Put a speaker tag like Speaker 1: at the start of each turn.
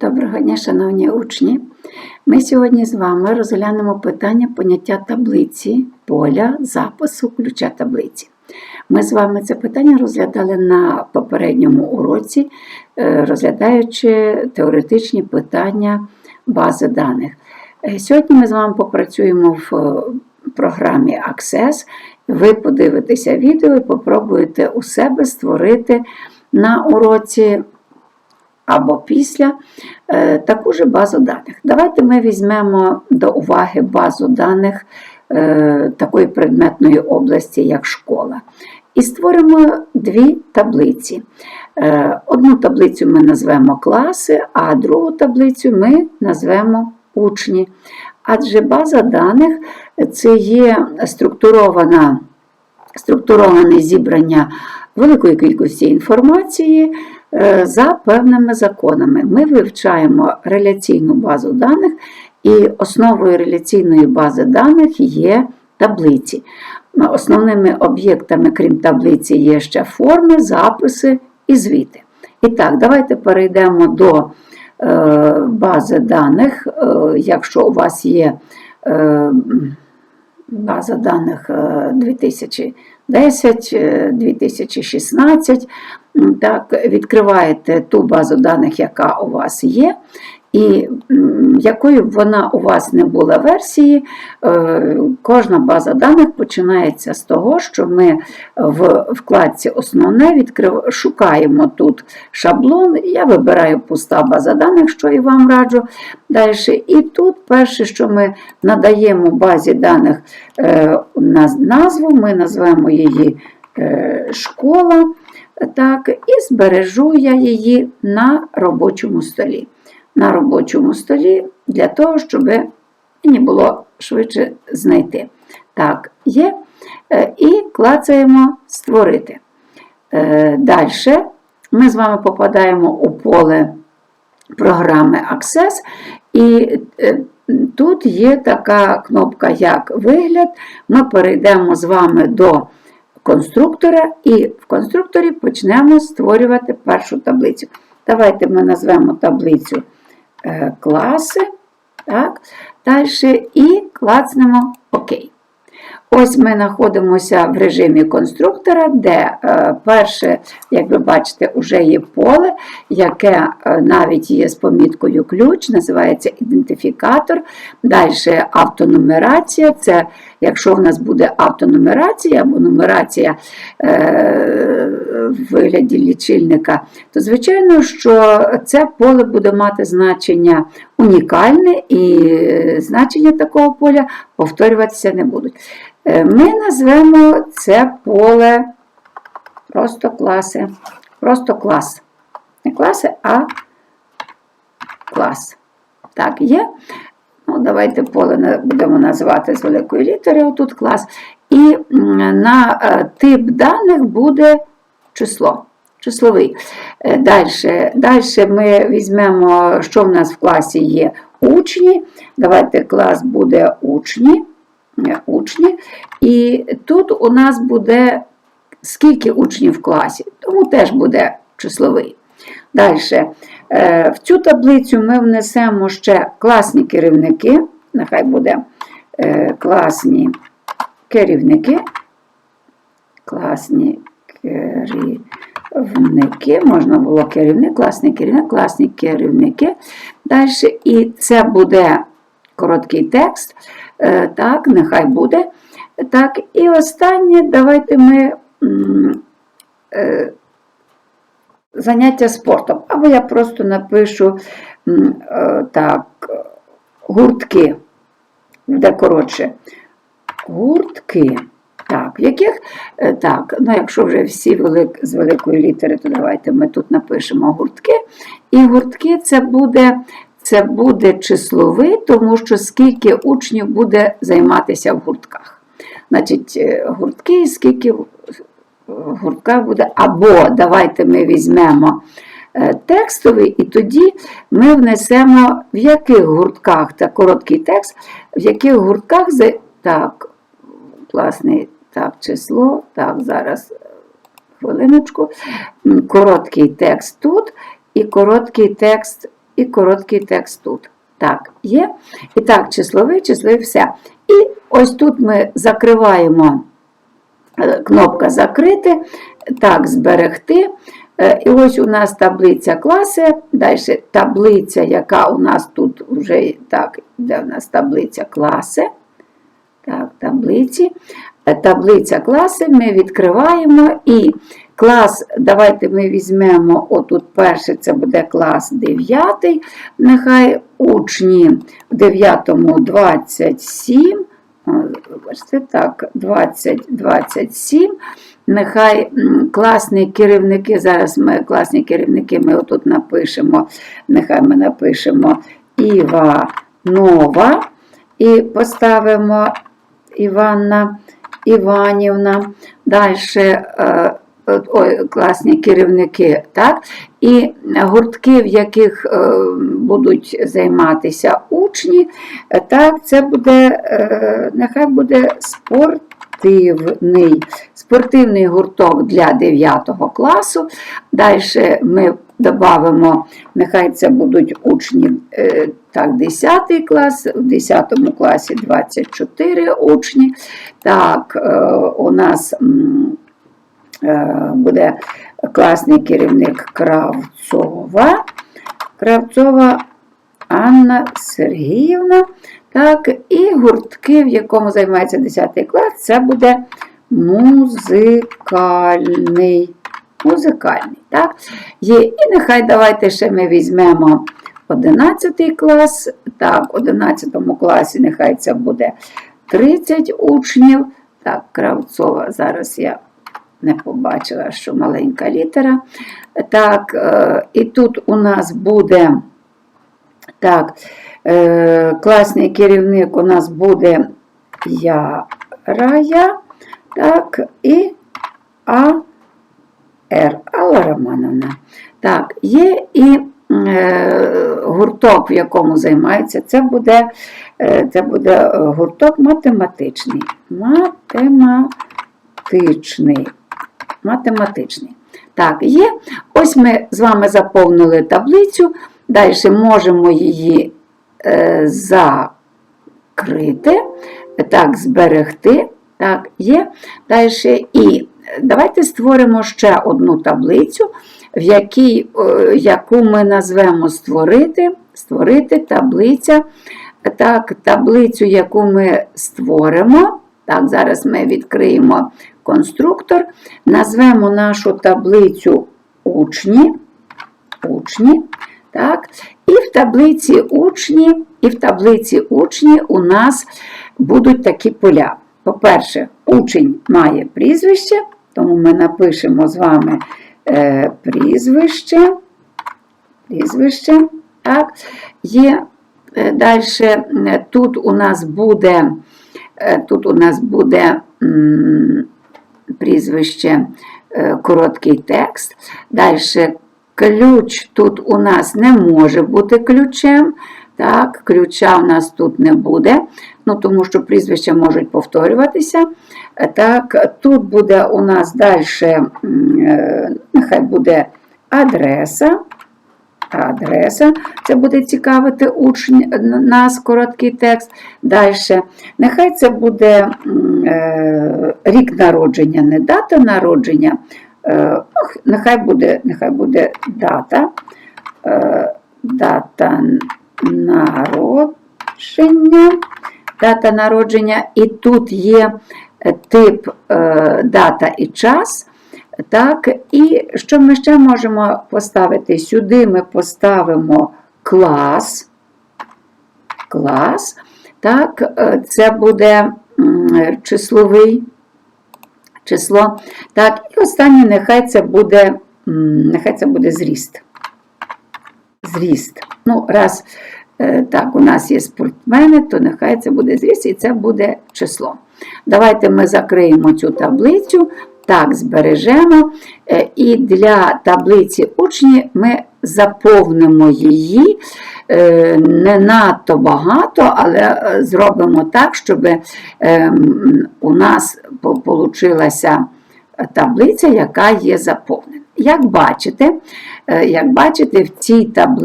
Speaker 1: Доброго дня, шановні учні. Ми сьогодні з вами розглянемо питання поняття таблиці, поля, запису, ключа таблиці. Ми з вами це питання розглядали на попередньому уроці, е, розглядаючи теоретичні питання бази даних. Е, Сьогодні ми з вами попрацюємо в е, програмі Access. Ви подивитеся відео і попробуєте у себе створити на уроці або після е, таку ж базу даних. Давайте ми візьмемо до уваги базу даних е, такої предметної області, як школа. І створимо дві таблиці. Е, Одну таблицю ми назвемо класи, а другу таблицю ми назвемо учні. Адже база даних це є структурована, структуроване зібрання великої кількості інформації Е, за певними законами. Ми вивчаємо реляційну базу даних, і основою реляційної бази даних є таблиці. Ну, основними об'єктами, крім таблиці, є ще форми, записи і звіти. І так, давайте перейдемо до е, бази даних, е, якщо у вас є база даних 2000 10, 2016. Е, так, відкриваєте ту базу даних, яка у вас є, і якою б вона у вас не була версії, е, кожна база даних починається з того, що ми в вкладці Основне відкрив... шукаємо тут шаблон. Я вибираю пуста база даних, що і вам раджу далі. І тут перше, що ми надаємо базі даних е, назву, ми назвемо її е, школа. Так, і збережу я її на робочому столі. На робочому столі для того, щоб мені було швидше знайти. Так, є. Е, І клацаємо Створити. Далі ми з вами попадаємо у поле програми Access, і е, тут є така кнопка як вигляд. Ми перейдемо з вами до конструктора, і в конструкторі почнемо створювати першу таблицю. Давайте ми назвемо таблицю е, класи. Так? Далі і клацнемо ОК. Ось ми знаходимося в режимі конструктора, де е, перше, як ви бачите, вже є поле, яке е, навіть є з поміткою ключ, називається ідентифікатор. Далі автонумерація. Це якщо в нас буде автонумерація або нумерація е, в вигляді лічильника, то звичайно, що це поле буде мати значення унікальне, і е, значення такого поля повторюватися не будуть. Е, Ми назвемо це поле просто класи. Просто клас. Не класи, а клас. Так, є. Ну, Давайте поле будемо називати з великої літери, отут клас. І на е, тип даних буде число. Числовий. Далі, далі ми візьмемо, що в нас в класі є учні. Давайте клас буде учні. Е, учні. І тут у нас буде скільки учнів в класі, тому теж буде числовий. Далі, в цю таблицю ми внесемо ще класні керівники. Нехай буде е, класні керівники. Класні керівники. Можна було керівник, класний керівник, класні керівники. Далі, і це буде короткий текст. Е, Так, нехай буде. Так, і останнє, давайте ми е, заняття спортом. Або я просто напишу е, так, гуртки, буде коротше. Гуртки. Яких, е, так, ну якщо вже всі велик, з великої літери, то давайте ми тут напишемо гуртки. І гуртки це буде, це буде числовий, тому що скільки учнів буде займатися в гуртках. Значить, е, гуртки, скільки в гуртках буде, або давайте ми візьмемо е, текстовий, і тоді ми внесемо, в яких гуртках, це короткий текст, в яких гуртках, так, класний, так, число, так, зараз, е, хвилиночку, короткий текст тут, і короткий текст і короткий текст тут. Так, є. І так, числовий, числовий, все. І ось тут ми закриваємо е, кнопка закрити, так, зберегти. Е, І ось у нас таблиця класи, далі таблиця, яка у нас тут вже так, де у нас таблиця класи. Так, таблиці. Таблиця класи ми відкриваємо і клас, давайте ми візьмемо, отут перший це буде клас 9, нехай учні в 9 27, о, вибачте, так, 20, 27, нехай класні керівники, зараз ми класні керівники, ми отут напишемо, нехай ми напишемо Іванова. І поставимо Іванна Іванівна. Далі ой, класні керівники, так? І гуртки, в яких е, будуть займатися учні, е, так, це буде, е, нехай буде спортивний. Спортивний гурток для 9 класу. Далі ми додамо, нехай це будуть учні е, так, 10 клас, в 10 класі 24 учні. Так, е, у нас е, буде класний керівник Кравцова. Кравцова Анна Сергіївна. Так, і гуртки, в якому займається 10 клас, це буде музикальний. Музикальний, так? Є. І нехай давайте ще ми візьмемо 11 клас. Так, в 11 класі нехай це буде 30 учнів. Так, Кравцова, зараз я не побачила, що маленька літера. Так, е, і тут у нас буде так, е, класний керівник у нас буде я, Рая, так, і А. Р. Алла Романовна. Так, є і е, гурток, в якому займається, це буде, е, це буде гурток математичний. Математичний. Математичний. Так, є. Ось ми з вами заповнили таблицю. Далі можемо її е, закрити, так, зберегти. Так, є. Далі і давайте створимо ще одну таблицю, в якій, е, яку ми назвемо створити, створити таблиця. Так, таблицю, яку ми створимо. Так, зараз ми відкриємо конструктор, назвемо нашу таблицю учні. учні так, І в таблиці учні, і в таблиці учні у нас будуть такі поля. По-перше, учень має прізвище, тому ми напишемо з вами е, прізвище. Прізвище. Так. Є е, далі, тут у нас буде, е, тут у нас буде м, прізвище, е, короткий текст. Далі ключ тут у нас не може бути ключем. Так, ключа у нас тут не буде, ну, тому що прізвища можуть повторюватися. Так, Тут буде у нас далі, нехай буде адреса. Адреса, це буде цікавити учень, нас короткий текст. Далі. Нехай це буде е, рік народження, не дата народження. Е, нехай буде нехай буде дата. Е, дата народження. Дата народження, і тут є тип е, дата і час. Так, І що ми ще можемо поставити? Сюди ми поставимо клас. Клас. Так, е, Це буде числовий число. Так, І останнє нехай це буде, нехай це буде зріст. Зріст. Ну, раз е, так, у нас є спортсмени, то нехай це буде зріст і це буде число. Давайте ми закриємо цю таблицю. Так, збережемо. Е, І для таблиці учні ми заповнимо її е, не надто багато, але зробимо так, щоб у нас вийшла таблиця, яка є заповнена. Як бачите, як бачите, в цій таблиці